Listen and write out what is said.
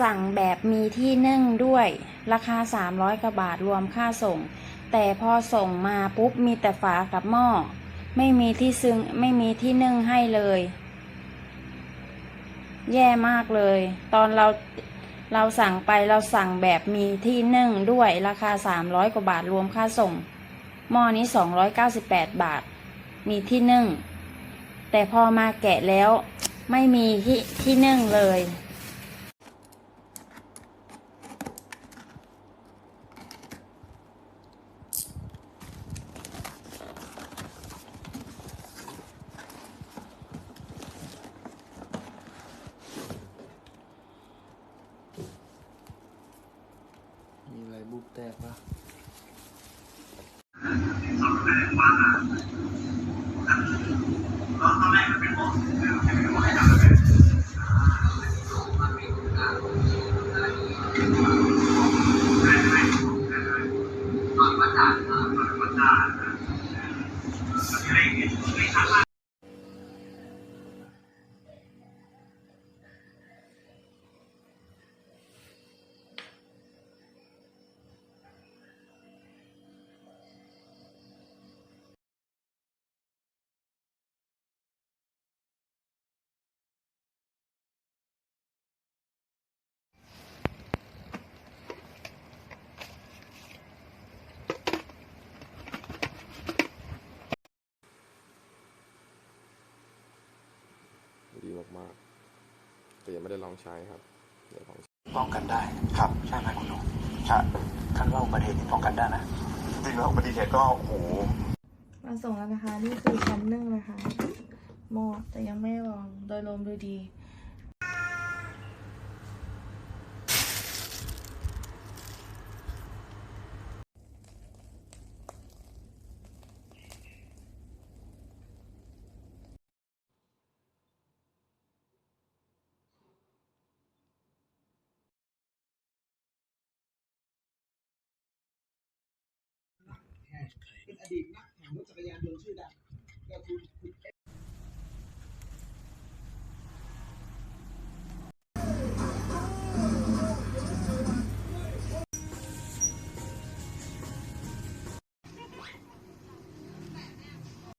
สั่งแบบมีที่นึ่งด้วย ราคา 300กว่าบาทรวมค่าส่ง แต่พอส่งมาปุ๊บมีแต่ฝากับหม้อ ไม่มีที่ซึ่งไม่มีที่นึ่งให้เลย แย่มากเลย ตอนเราเราสั่งไปเราสั่งแบบมีที่นึ่งด้วยราคา 300กว่าบาทรวมค่าส่งหม้อนี้ 298 บาท มีที่นึ่ง แต่พอมาแกะแล้วไม่มีที่ที่นึ่งเลย มีอะไรบุบ กปะดีมากๆแต่ยังไม่ได้ลองใช้ครับเดี๋ยวลองป้องกันได้ครับใช่ไหมคุณหนุ่มใช่ท่านว่าอุบัติเหตุนี่ป้องกันได้นะจริงแล้วอุบัติเหตุก็โอ้โหมาส่งแล้วนะคะ นี่คือชั้นหนึ่งนะคะหม้อแต่ยังไม่ลองโดยรวมดูดี เป็นอดีตนักแข่งรถจักรยานยนต์ชื่อดัง